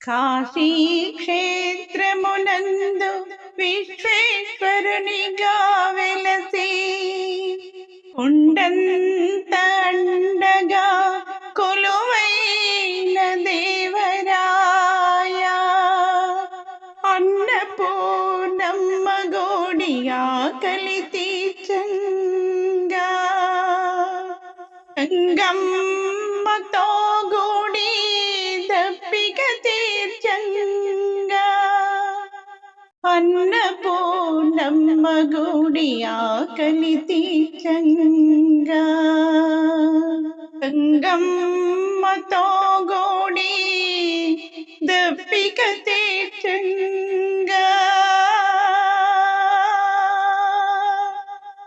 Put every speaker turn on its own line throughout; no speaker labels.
కాశీ క్షేత్రమునందు విశ్వేశ్వరునిగా వెలసి కొండంత అండగా కొలువైన దేవరాయ అన్నపూర్ణమ్మ గోడి ఆకలి తీర్చంగా గంగమ్మతో గూడి കൽപ്പിക തേർച്ചങ്ക അന്നപൂർണമ്മ കൂടിയാകലി തീച്ചങ്ക ഗംഗമ്മത്തോ കൂടി ദപ്പിക തേർച്ചങ്ക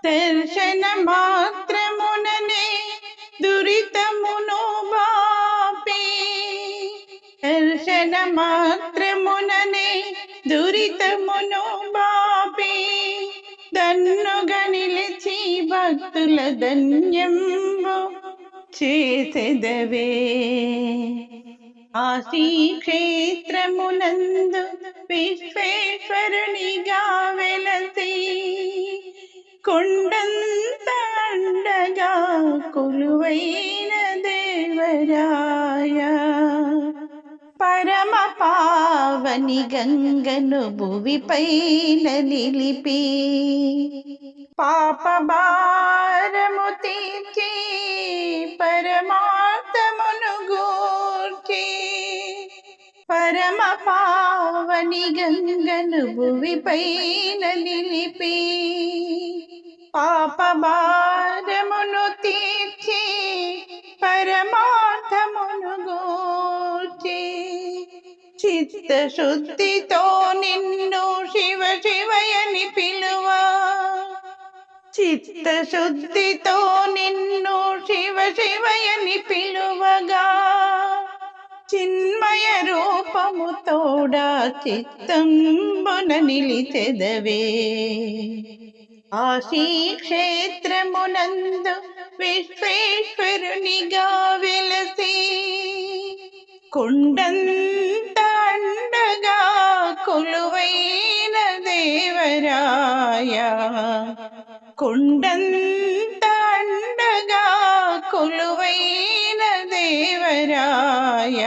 ദർശന മാത്രം దర్శన మాత్రముననే దురితమును బాపి దన్నుగా నిలిచి భక్తుల ధన్యంబు చేసెదవే ఆశీ క్షేత్రమునందు విశ్వేశ్వరునిగా వెలసి కొండంత అండగా కొలువైన దేవరాయ పరమ పావని గంగను భువిపై నలిపి. పాప భారము తీర్చి పరమార్థమును గూర్చి. పరమ పావని గంగను భువిపై నలిపి. పాప భారమును తీ చిత్తశుద్ధితో నిన్ను శివ శివయని పిలువ. చిత్తశుద్ధితో నిన్ను శివ శివయని పిలువగా. చిన్మయ రూపముతోడా చిత్తంబున నిలిచెదవే. ఆశీ క్షేత్రమునందు విశ్వేశ్వరునిగా వెలసి. కొండంత കൊണ്ടന്താണ്ടകുലുവൈന ദേവരായ